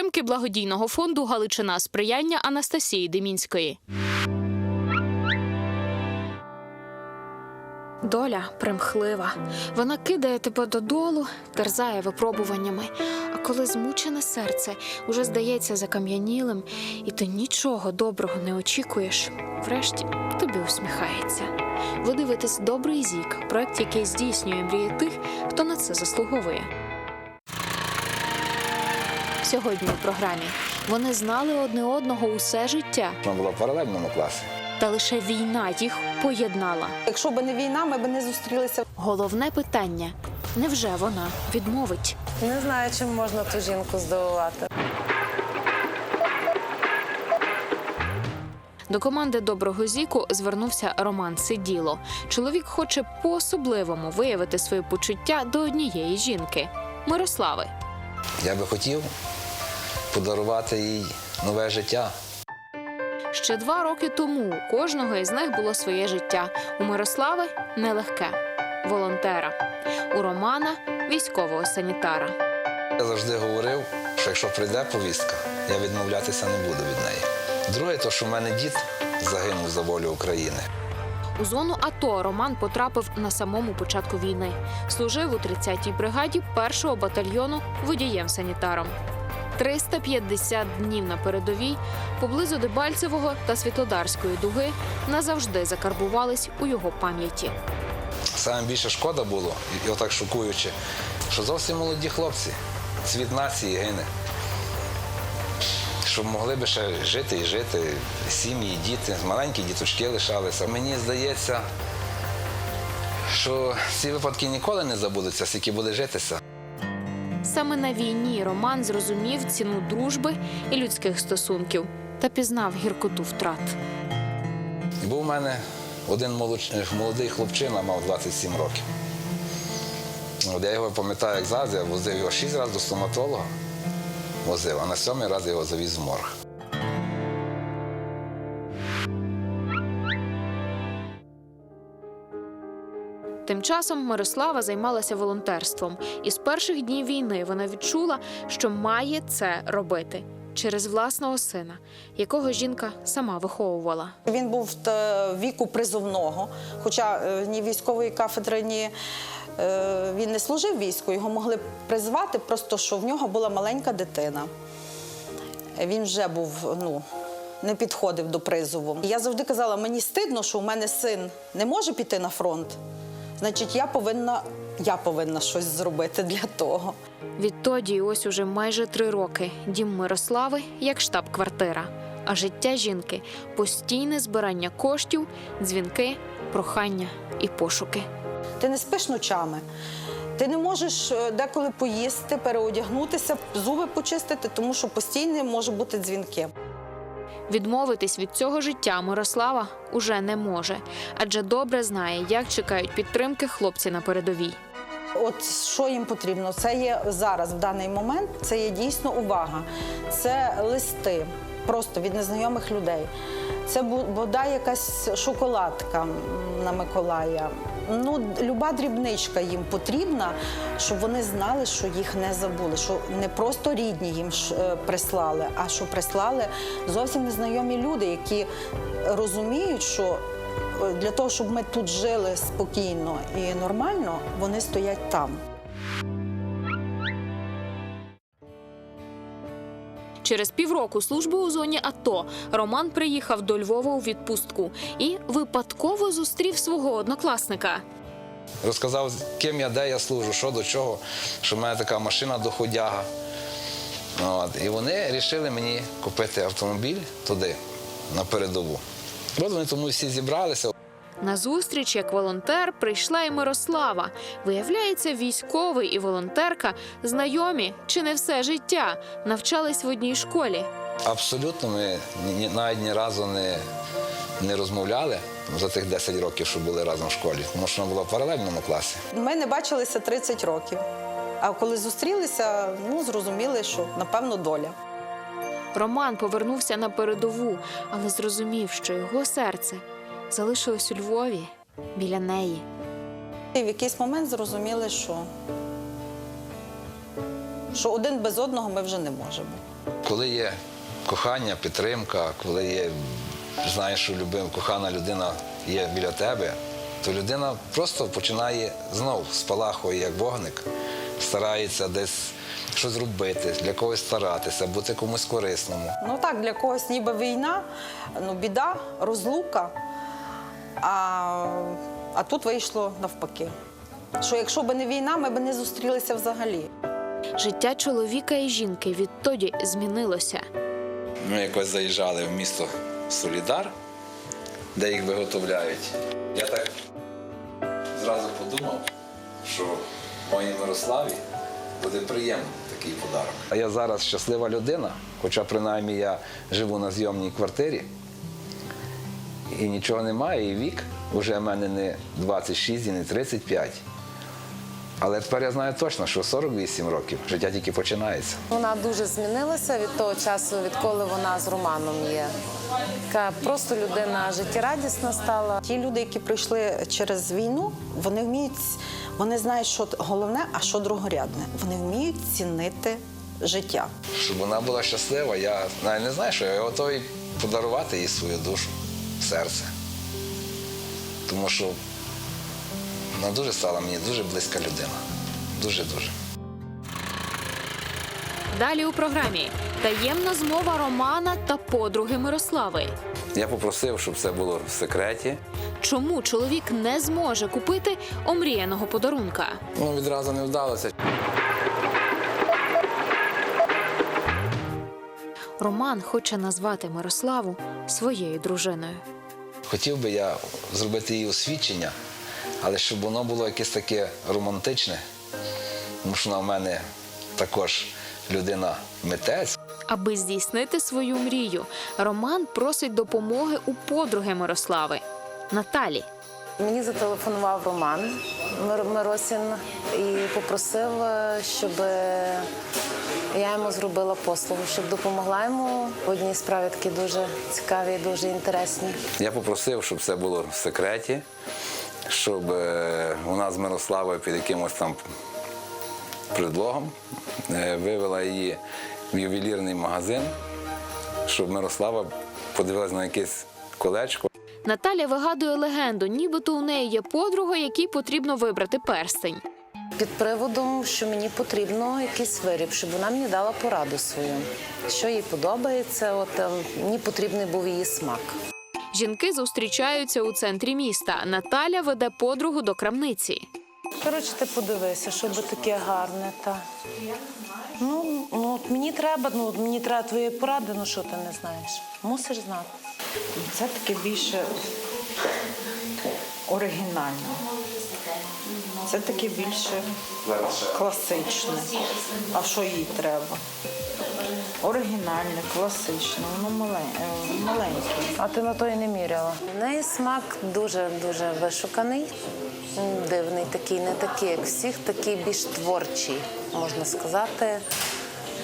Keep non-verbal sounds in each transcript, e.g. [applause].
підтримки благодійного фонду Галичина сприяння Анастасії Демінської. Доля примхлива. Вона кидає тебе додолу, терзає випробуваннями. А коли змучене серце уже здається закам'янілим, і ти нічого доброго не очікуєш, врешті тобі усміхається. Ви дивитесь добрий зік, проект, який здійснює мрії тих, хто на це заслуговує. Сьогодні у програмі вони знали одне одного усе життя, Вона була в паралельному класі. та лише війна їх поєднала. Якщо б не війна, ми б не зустрілися. Головне питання: невже вона відмовить? Не знаю, чим можна ту жінку здивувати. До команди доброго зіку звернувся Роман Сиділо. Чоловік хоче по-особливому виявити свої почуття до однієї жінки Мирослави. Я би хотів подарувати їй нове життя. Ще два роки тому у кожного із них було своє життя. У Мирослави нелегке волонтера, у Романа військового санітара. Я завжди говорив, що якщо прийде повістка, я відмовлятися не буду від неї. Друге, то що в мене дід загинув за волю України. У зону АТО Роман потрапив на самому початку війни. Служив у 30-й бригаді першого батальйону водієм-санітаром. 350 днів на передовій поблизу Дебальцевого та Світлодарської дуги назавжди закарбувались у його пам'яті. Саме більше шкода було, і- отак шокуючи, що зовсім молоді хлопці, цвіт нації гине. Щоб могли би ще жити і жити, сім'ї, діти, маленькі діточки лишалися. Мені здається, що ці випадки ніколи не забудуться, скільки буде житися. Саме на війні Роман зрозумів ціну дружби і людських стосунків та пізнав гіркоту втрат. Був у мене один молодий хлопчина, мав 27 років. От я його пам'ятаю, як зараз, я возив його шість разів до стоматолога, возив, а на сьомий раз його завіз в морг. Тим часом Мирослава займалася волонтерством, і з перших днів війни вона відчула, що має це робити через власного сина, якого жінка сама виховувала. Він був е, віку призовного, хоча е, ні військової кафедри, ні е, він не служив війську, його могли призвати, просто що в нього була маленька дитина. Він вже був, ну. Не підходив до призову. Я завжди казала, мені стидно, що у мене син не може піти на фронт. Значить, я повинна, я повинна щось зробити для того. Відтоді, ось уже майже три роки, дім Мирослави як штаб-квартира, а життя жінки постійне збирання коштів, дзвінки, прохання і пошуки. Ти не спиш ночами. Ти не можеш е, деколи поїсти, переодягнутися, зуби почистити, тому що постійно може бути дзвінки. Відмовитись від цього життя Мирослава уже не може, адже добре знає, як чекають підтримки хлопці на передовій. От що їм потрібно? Це є зараз, в даний момент, це є дійсно увага. Це листи просто від незнайомих людей. Це бодай якась шоколадка на Миколая. Ну, люба дрібничка їм потрібна, щоб вони знали, що їх не забули, що не просто рідні їм е, прислали, а що прислали зовсім незнайомі люди, які розуміють, що е, для того, щоб ми тут жили спокійно і нормально, вони стоять там. Через півроку служби у зоні АТО Роман приїхав до Львова у відпустку і випадково зустрів свого однокласника. Розказав, ким я, де я служу, що до чого, що в мене така машина доходяга. От. І вони вирішили мені купити автомобіль туди, на передову. От вони тому всі зібралися. На зустріч як волонтер прийшла і Мирослава. Виявляється, військовий і волонтерка знайомі чи не все життя навчались в одній школі. Абсолютно ми ні, навіть ні разу не, не розмовляли за тих 10 років, що були разом в школі, тому що вона була в паралельному класі. Ми не бачилися 30 років. А коли зустрілися, ну зрозуміли, що напевно доля. Роман повернувся на передову, але зрозумів, що його серце залишилось у Львові біля неї. І в якийсь момент зрозуміли, що що один без одного ми вже не можемо. Коли є кохання, підтримка, коли є, знаєш, що любим, кохана людина є біля тебе, то людина просто починає знов спалахує як вогник, старається десь щось робити, для когось старатися, бути комусь корисному. Ну так, для когось ніби війна, ну біда, розлука. А, а тут вийшло навпаки. Що якщо б не війна, ми б не зустрілися взагалі. Життя чоловіка і жінки відтоді змінилося. Ми якось заїжджали в місто Солідар, де їх виготовляють. Я так зразу подумав, що моїй Мирославі буде приємний такий подарок. А я зараз щаслива людина, хоча принаймні я живу на зйомній квартирі. І нічого немає, і вік вже в мене не 26 і не 35. Але тепер я знаю точно, що 48 років життя тільки починається. Вона дуже змінилася від того часу, відколи вона з Романом є. Така просто людина життєрадісна стала. Ті люди, які пройшли через війну, вони вміють, вони знають, що головне, а що другорядне. Вони вміють цінити життя. щоб вона була щаслива, я навіть не знаю, що я готовий подарувати їй свою душу, серце. Тому що вона дуже стала мені дуже близька людина. Дуже-дуже. Далі у програмі таємна змова Романа та подруги Мирослави. Я попросив, щоб це було в секреті. Чому чоловік не зможе купити омріяного подарунка? Ну, відразу не вдалося. Роман хоче назвати Мирославу своєю дружиною. Хотів би я зробити її освідчення, але щоб воно було якесь таке романтичне, тому що вона в мене також людина-митець. Аби здійснити свою мрію, Роман просить допомоги у подруги Мирослави Наталі. Мені зателефонував Роман Мир- Миросін і попросив, е, щоб я йому зробила послугу, щоб допомогла йому в одній справі такі дуже цікаві і дуже інтересні. Я попросив, щоб це було в секреті, щоб е, у нас з Мирославою під якимось там предлогом е, вивела її в ювелірний магазин, щоб Мирослава подивилась на якесь колечко. Наталя вигадує легенду, нібито у неї є подруга, якій потрібно вибрати перстень. Під приводом, що мені потрібно якийсь виріб, щоб вона мені дала пораду свою, що їй подобається. От е, мені потрібний був її смак. Жінки зустрічаються у центрі міста. Наталя веде подругу до крамниці. Коротше, ти подивися, що би таке гарне. Та. Ну, ну от мені треба, ну от мені треба твоєї поради, ну що ти не знаєш? Мусиш знати. Це таке більше оригінально. Це таке більше класичне. А що їй треба? Оригінальне, класичне, воно е, маленьке. А ти на то і не міряла. У неї смак дуже дуже вишуканий, дивний такий, не такий, як всіх, такий більш творчий, можна сказати.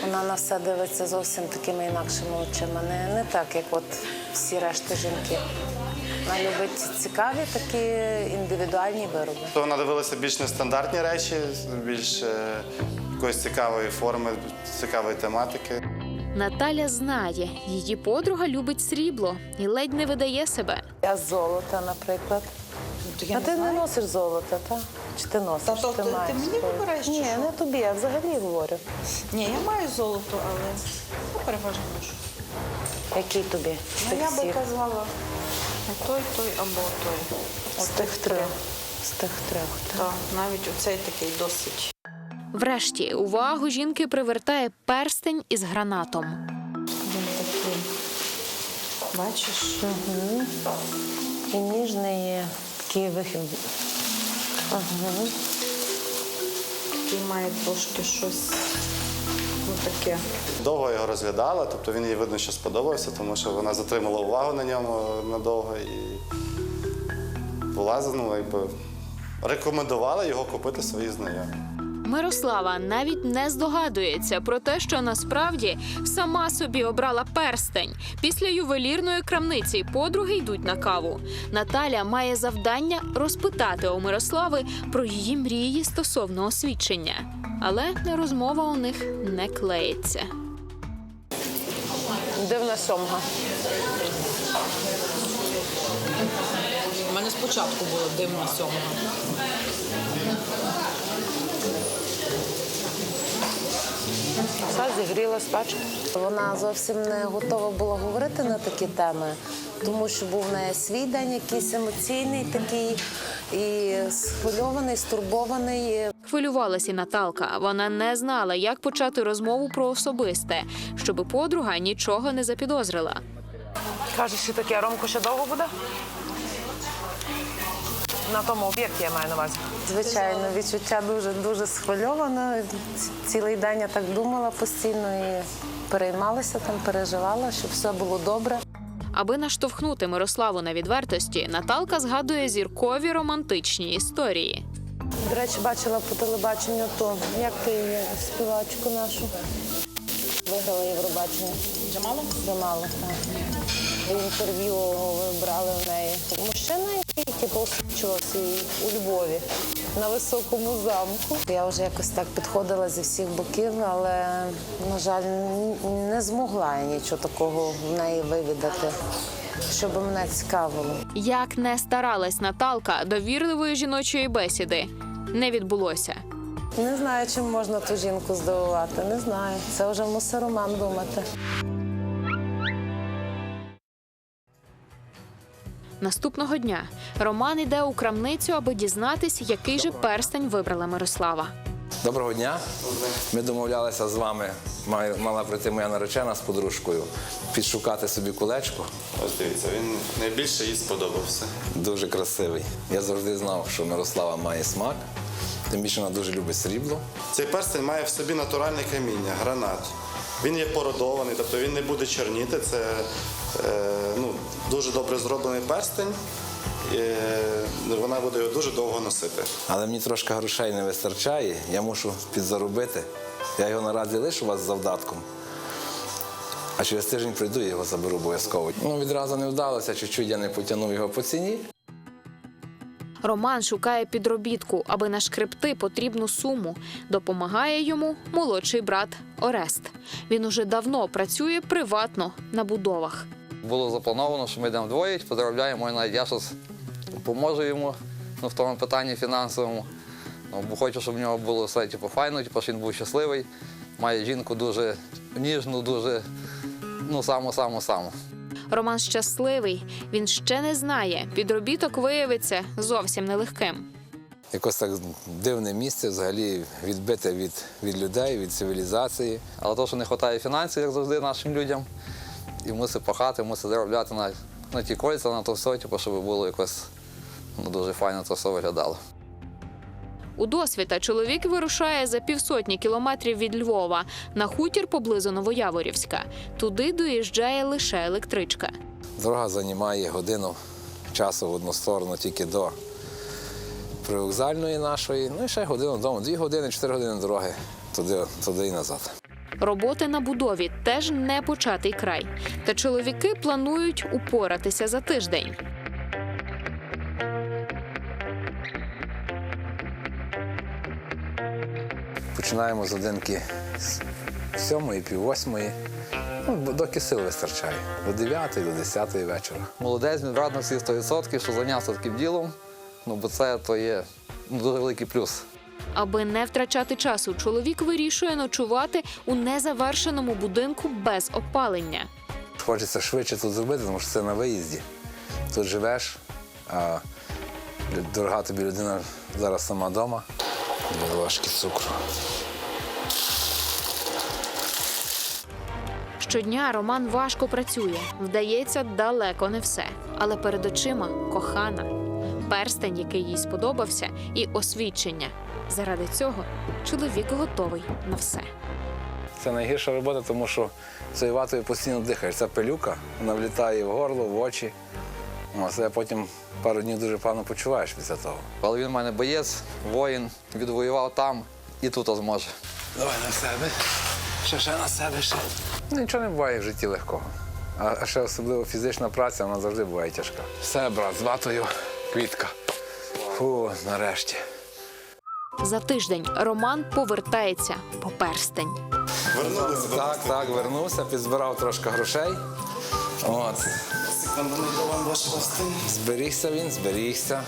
Вона на все дивиться зовсім такими інакшими очима. Не, не так, як от всі решта жінки. Вона любить цікаві такі індивідуальні вироби. То вона дивилася більш нестандартні речі, більш е, якоїсь цікавої форми, цікавої тематики. Наталя знає, її подруга любить срібло і ледь не видає себе. Я з золота, наприклад. а ти не носиш золота, так? Чи ти носиш? Та то ти- ти маєш мені своє? вибираєш, чи Ні, що? не тобі, я взагалі говорю. Ні, я маю золото, але я переважно ношу. Який тобі? з Ну, тих я би всіх? казала той, той або той. З тих трьох. З тих трьох, так. Так, навіть оцей такий досить. Врешті увагу жінки привертає перстень із гранатом. Він такий. Бачиш? І ніжний є такий вихід. Ага. Такий має трошки щось таке. Довго його розглядала, тобто він їй видно, що сподобався, тому що вона затримала увагу на ньому надовго і була ну, якби, рекомендувала його купити своїй знайомій. Мирослава навіть не здогадується про те, що насправді сама собі обрала перстень. Після ювелірної крамниці подруги йдуть на каву. Наталя має завдання розпитати у Мирослави про її мрії стосовно освідчення. Але розмова у них не клеїться. Дивна сьомга. У мене спочатку було дивна сьомга. Все зігрілась, бачите. Вона зовсім не готова була говорити на такі теми, тому що був в неї свій день якийсь емоційний такий, і схвильований, стурбований. Хвилювалася Наталка. Вона не знала, як почати розмову про особисте, щоби подруга нічого не запідозрила. Кажеш, що таке, Ромко ще довго буде? На тому об'єкті я маю на увазі. Звичайно, відчуття дуже дуже схвильоване. Цілий день я так думала постійно і переймалася там, переживала, щоб все було добре. Аби наштовхнути Мирославу на відвертості, Наталка згадує зіркові романтичні історії. До речі, бачила по телебаченню то, як ти її, співачку нашу виграла Євробачення. Джамалу? Замало, так. Інтерв'ю брали в неї. Мужчина, який типу, освічувався у Львові на високому замку. Я вже якось так підходила зі всіх боків, але, на жаль, не змогла я нічого такого в неї вивідати, що би мене цікавило. Як не старалась Наталка довірливої жіночої бесіди, не відбулося. Не знаю, чим можна ту жінку здивувати. Не знаю. Це вже мусить Роман думати. Наступного дня Роман іде у крамницю, аби дізнатись, який же перстень вибрала Мирослава. Доброго дня. Ми домовлялися з вами. Мала прийти моя наречена з подружкою, підшукати собі кулечко. Ось дивіться, він найбільше їй сподобався. Дуже красивий. Я завжди знав, що Мирослава має смак. Тим більше вона дуже любить срібло. Цей перстень має в собі натуральне каміння, гранат. Він є породований, тобто він не буде чорніти. Це е, ну, дуже добре зроблений перстень. Е, вона буде його дуже довго носити. Але мені трошки грошей не вистачає, я мушу підзаробити. Я його наразі лишу у вас з завдатком. А через тиждень прийду і його заберу обов'язково. Ну, відразу не вдалося, чуть-чуть я не потягнув його по ціні. Роман шукає підробітку, аби нашкребти потрібну суму. Допомагає йому молодший брат Орест. Він уже давно працює приватно на будовах. Було заплановано, що ми йдемо вдвоє, навіть я щось поможу йому ну, в тому питанні фінансовому. Ну, бо хочу, щоб в нього було все типу, файно, типу, що він був щасливий. Має жінку дуже ніжну, дуже ну, саму-саму-саму. Роман щасливий. Він ще не знає. Підробіток виявиться зовсім нелегким. Якось так дивне місце, взагалі відбите від, від людей, від цивілізації. Але то, що не вистачає фінансів, як завжди, нашим людям, і мусить пахати, мусить заробляти на, на ті кольця, на то все, типу, щоб було якось ну, дуже файно це все виглядало. У досвіта чоловік вирушає за півсотні кілометрів від Львова на хутір поблизу Новояворівська. Туди доїжджає лише електричка. Дорога займає годину часу в одну сторону тільки до привокзальної нашої. Ну і ще годину дому. Дві години, чотири години дороги туди, туди і назад. Роботи на будові теж не початий край. Та чоловіки планують упоратися за тиждень. Починаємо з годинки з сьомої, пів восьмої. Ну, доки сил вистачає. До дев'ятої, до десятої вечора. Молодець, він радий всі 100%, що зайнявся таким ділом. Ну, бо це то є ну, дуже великий плюс. Аби не втрачати часу, чоловік вирішує ночувати у незавершеному будинку без опалення. Хочеться швидше тут зробити, тому що це на виїзді. Тут живеш, а дорога тобі людина зараз сама вдома. Дві ложки цукру. Щодня Роман важко працює. Вдається далеко не все. Але перед очима кохана, перстень, який їй сподобався, і освідчення. Заради цього чоловік готовий на все. Це найгірша робота, тому що цією ватою постійно дихаєш. Ця пилюка, вона влітає в горло, в очі. О, Це потім пару днів дуже погано почуваєш після того. Але він в мене боєць, воїн, відвоював там і тут зможе. Давай на себе. Ще ще на себе ще. Ну, нічого не буває в житті легкого. А ще особливо фізична праця, вона завжди буває тяжка. Все, брат, з ватою квітка. Фу, нарешті. За тиждень Роман повертається по перстень. Вернулися до Так, так, вернувся, підзбирав трошки грошей. От. Зберігся він, зберігся.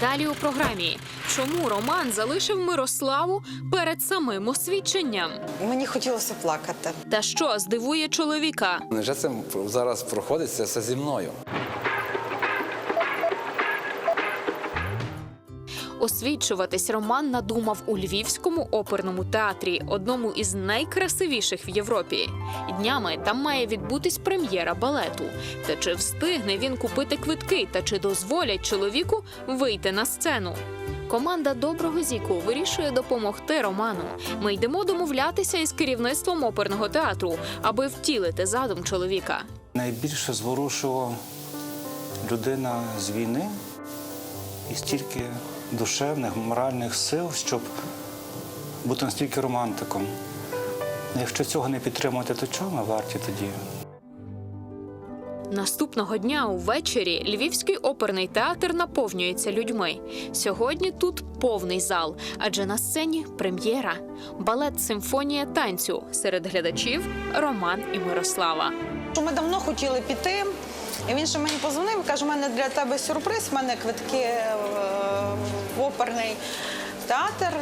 Далі у програмі. Чому Роман залишив Мирославу перед самим освідченням? Мені хотілося плакати. Та що здивує чоловіка? Невже це зараз проходить це все зі мною? Освідчуватись Роман надумав у Львівському оперному театрі, одному із найкрасивіших в Європі. Днями там має відбутись прем'єра балету. Та чи встигне він купити квитки, та чи дозволять чоловіку вийти на сцену? Команда доброго зіку вирішує допомогти Роману. Ми йдемо домовлятися із керівництвом оперного театру, аби втілити задум чоловіка. Найбільше зворушував людина з війни і стільки душевних, моральних сил, щоб бути настільки романтиком. Якщо цього не підтримувати, то чого ми варті тоді? Наступного дня увечері Львівський оперний театр наповнюється людьми. Сьогодні тут повний зал, адже на сцені прем'єра. Балет Симфонія танцю серед глядачів Роман і Мирослава. Ми давно хотіли піти. І він ще мені позвонив каже, у мене для тебе сюрприз, в мене квитки е, оперний театр.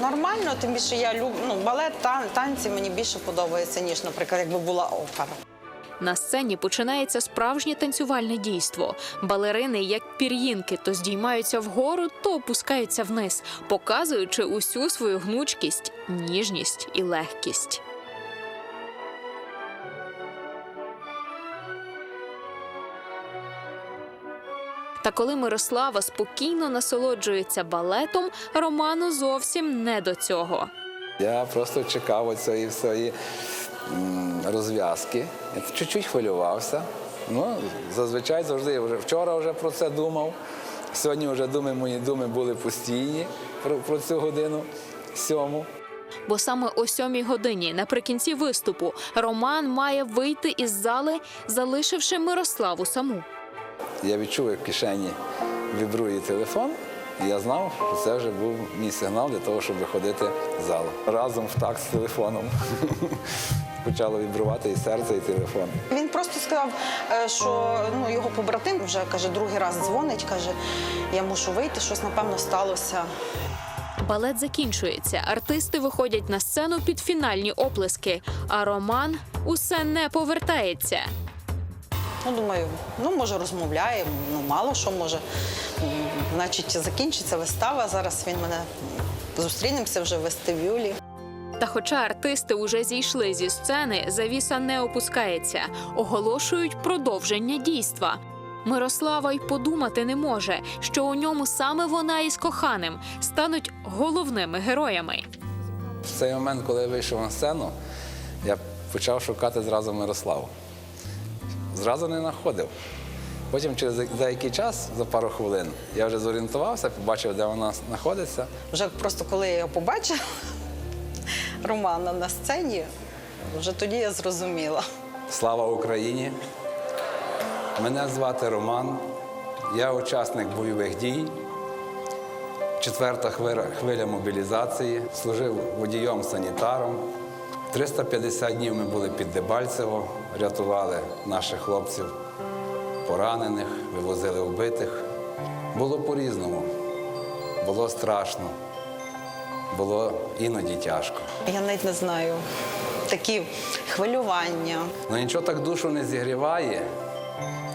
Нормально, тим більше я люблю ну, балет, тан- танці мені більше подобається, ніж, наприклад, якби була опера. На сцені починається справжнє танцювальне дійство. Балерини, як пір'їнки, то здіймаються вгору, то опускаються вниз, показуючи усю свою гнучкість, ніжність і легкість. Та коли Мирослава спокійно насолоджується балетом, Роману зовсім не до цього. Я просто чекав оцієї всієї розв'язки. Чуть-чуть хвилювався. Ну, зазвичай завжди я вже вчора вже про це думав. Сьогодні вже думи, мої думи були постійні про, про цю годину сьому. Бо саме о сьомій годині наприкінці виступу Роман має вийти із зали, залишивши Мирославу саму. Я відчув, як в кишені вібрує телефон, і я знав, що це вже був мій сигнал для того, щоб виходити з залу. Разом в такт з телефоном. [laughs] Почало вібрувати і серце, і телефон. Він просто сказав, е, що ну, його побратим вже каже, другий раз дзвонить, каже, я мушу вийти, щось напевно сталося. Балет закінчується. Артисти виходять на сцену під фінальні оплески, а Роман усе не повертається. Ну, думаю, ну може розмовляємо, ну мало що може. Значить, закінчиться вистава. Зараз він мене зустрінемося вже в вестибюлі. Та хоча артисти уже зійшли зі сцени, завіса не опускається, оголошують продовження дійства. Мирослава й подумати не може, що у ньому саме вона із коханим стануть головними героями. В цей момент, коли я вийшов на сцену, я почав шукати зразу Мирославу. Зразу не знаходив. Потім через деякий час, за пару хвилин, я вже зорієнтувався, побачив, де вона знаходиться. Вже просто коли я його побачила, [laughs] Романа на сцені, вже тоді я зрозуміла. Слава Україні! Мене звати Роман. Я учасник бойових дій. Четверта хвиля, хвиля мобілізації. Служив водієм-санітаром. 350 днів ми були під Дебальцево, рятували наших хлопців, поранених, вивозили вбитих. Було по-різному. Було страшно, було іноді тяжко. Я навіть не знаю. Такі хвилювання. Ну нічого так душу не зігріває,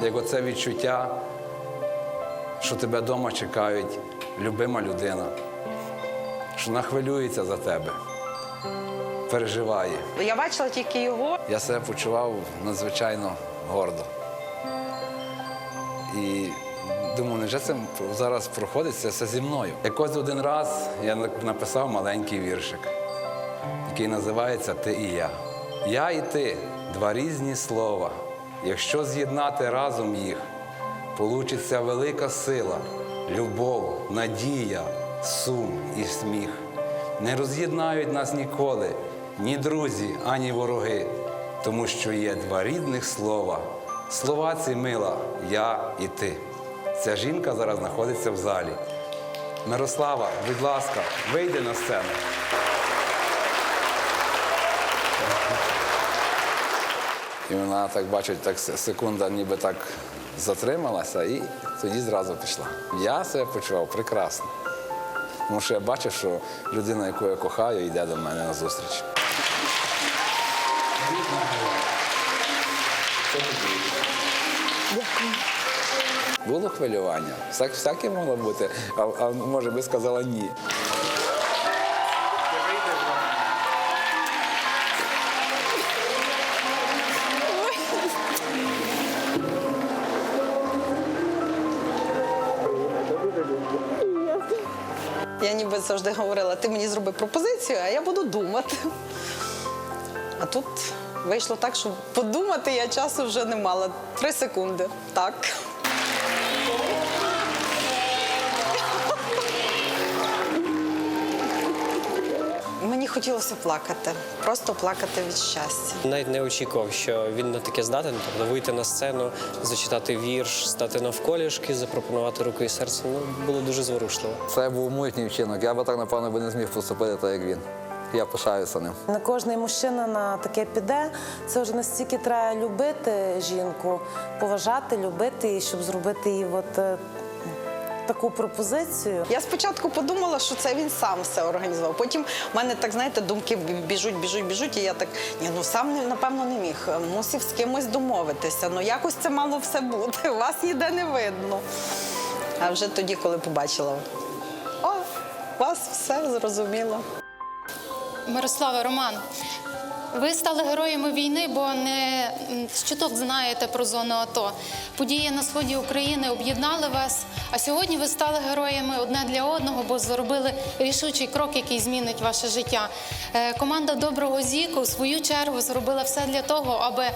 як оце відчуття, що тебе вдома чекають любима людина, що вона хвилюється за тебе, переживає. Я бачила тільки його. Я себе почував надзвичайно гордо. І думаю, невже це зараз проходить це все зі мною? Якось один раз я написав маленький віршик, який називається Ти і я. Я і ти два різні слова. Якщо з'єднати разом їх, получиться велика сила, любов, надія, сум і сміх. Не роз'єднають нас ніколи ні друзі, ані вороги, тому що є два рідних слова. Слова ці мила, я і ти. Ця жінка зараз знаходиться в залі. Мирослава, будь ласка, вийди на сцену. І вона так бачить, так секунда ніби так затрималася і тоді зразу пішла. Я себе почував прекрасно. Тому що я бачив, що людина, яку я кохаю, йде до мене на зустріч. Було хвилювання. Всяке могло бути, а, а може би сказала ні. Завжди говорила, ти мені зроби пропозицію, а я буду думати. А тут вийшло так, що подумати я часу вже не мала. Три секунди. Так. Хотілося плакати, просто плакати від щастя. Навіть не очікував, що він на таке здатен, тобто вийти на сцену, зачитати вірш, стати навколішки, запропонувати руку і серце. Ну було дуже зворушливо. Це був мужній вчинок. Я би так, напевно, би не зміг поступити так, як він. Я пишаюся ним. Не кожний мужчина на таке піде. Це вже настільки треба любити жінку, поважати, любити і щоб зробити їй от е, таку пропозицію. Я спочатку подумала, що це він сам все організував. Потім в мене так, знаєте, думки біжуть, біжуть, біжуть, і я так, ні, ну сам напевно не міг. Мусив з кимось домовитися. Ну якось це мало все бути. [laughs] Вас ніде не видно. А вже тоді, коли побачила, о, вас все зрозуміло. Мирослава, Роман, ви стали героями війни, бо не чуток знаєте про зону АТО. Події на сході України об'єднали вас. А сьогодні ви стали героями одне для одного, бо зробили рішучий крок, який змінить ваше життя. Е, Команда Доброго Зіку в свою чергу зробила все для того, аби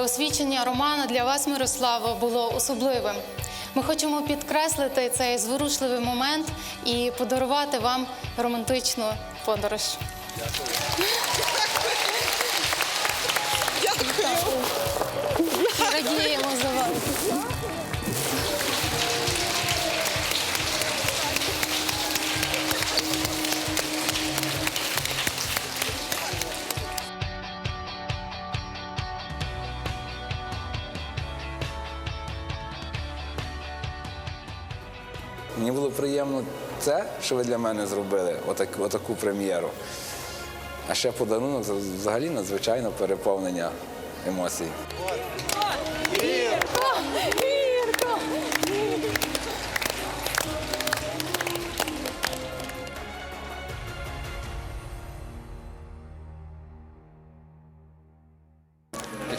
освічення Романа для вас, Мирослава, було особливим. Ми хочемо підкреслити цей зворушливий момент і подарувати вам романтичну подорож. Радіємо за вас. Мені було приємно це, що ви для мене зробили, отак, отаку прем'єру. А ще подарунок взагалі надзвичайно переповнення емоцій.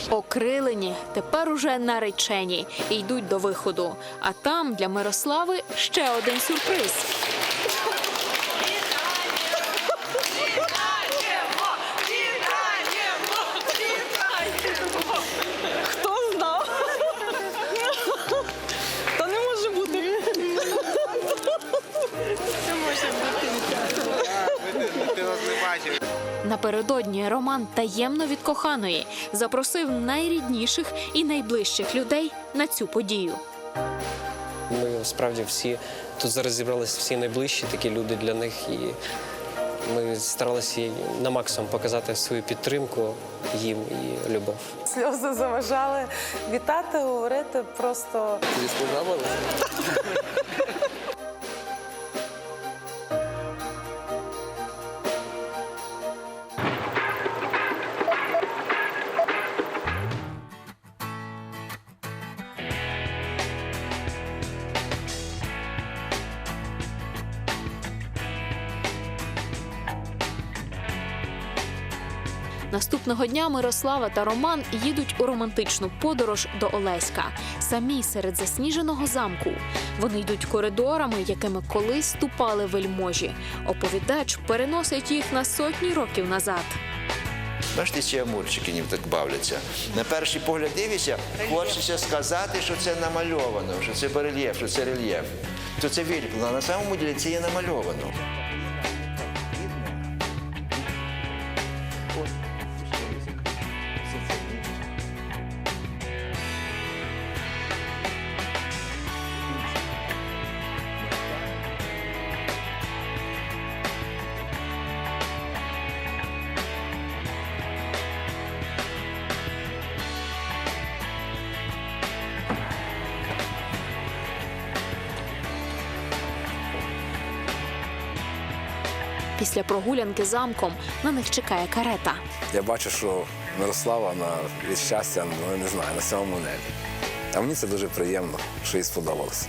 Окрилені, тепер уже наречені йдуть до виходу. А там для Мирослави ще один сюрприз. Напередодні Роман таємно від коханої запросив найрідніших і найближчих людей на цю подію. Ми справді всі тут зараз зібралися всі найближчі такі люди для них, і ми старалися на максимум показати свою підтримку їм і любов. Сльози заважали вітати, говорити просто. Тобі сподобалося? Наступного дня Мирослава та Роман їдуть у романтичну подорож до Олеська, самі серед засніженого замку. Вони йдуть коридорами, якими колись ступали вельможі. Оповідач переносить їх на сотні років назад. Бачите, ці амурчики ним так бавляться. На перший погляд дивишся, хочеться сказати, що це намальовано, що це барельєф, що це рельєф. То це а на самому ділі це є намальовано. Після прогулянки замком на них чекає карета. Я бачу, що Мирослава на від щастя, ну не знаю, на сьомому небі. А мені це дуже приємно, що їй сподобалося.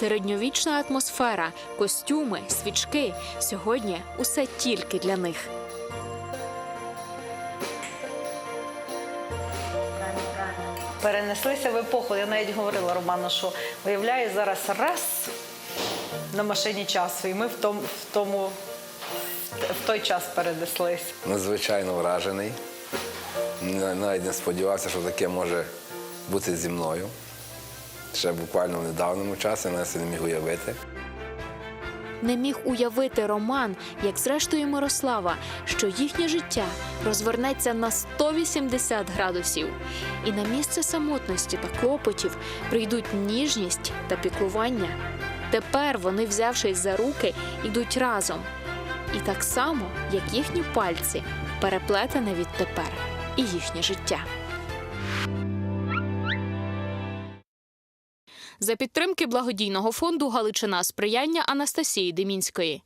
Середньовічна атмосфера, костюми, свічки. Сьогодні усе тільки для них. Перенеслися в епоху. Я навіть говорила Роману, що виявляє зараз раз на машині часу, і ми в тому, в тому в той час перенеслись. Надзвичайно вражений. Навіть не сподівався, що таке може бути зі мною. Ще буквально в недавньому часі я не міг уявити. Не міг уявити Роман, як зрештою Мирослава, що їхнє життя розвернеться на 180 градусів, і на місце самотності та клопотів прийдуть ніжність та піклування. Тепер вони, взявшись за руки, йдуть разом. І так само, як їхні пальці, переплетене відтепер і їхнє життя. За підтримки благодійного фонду Галичина сприяння Анастасії Демінської.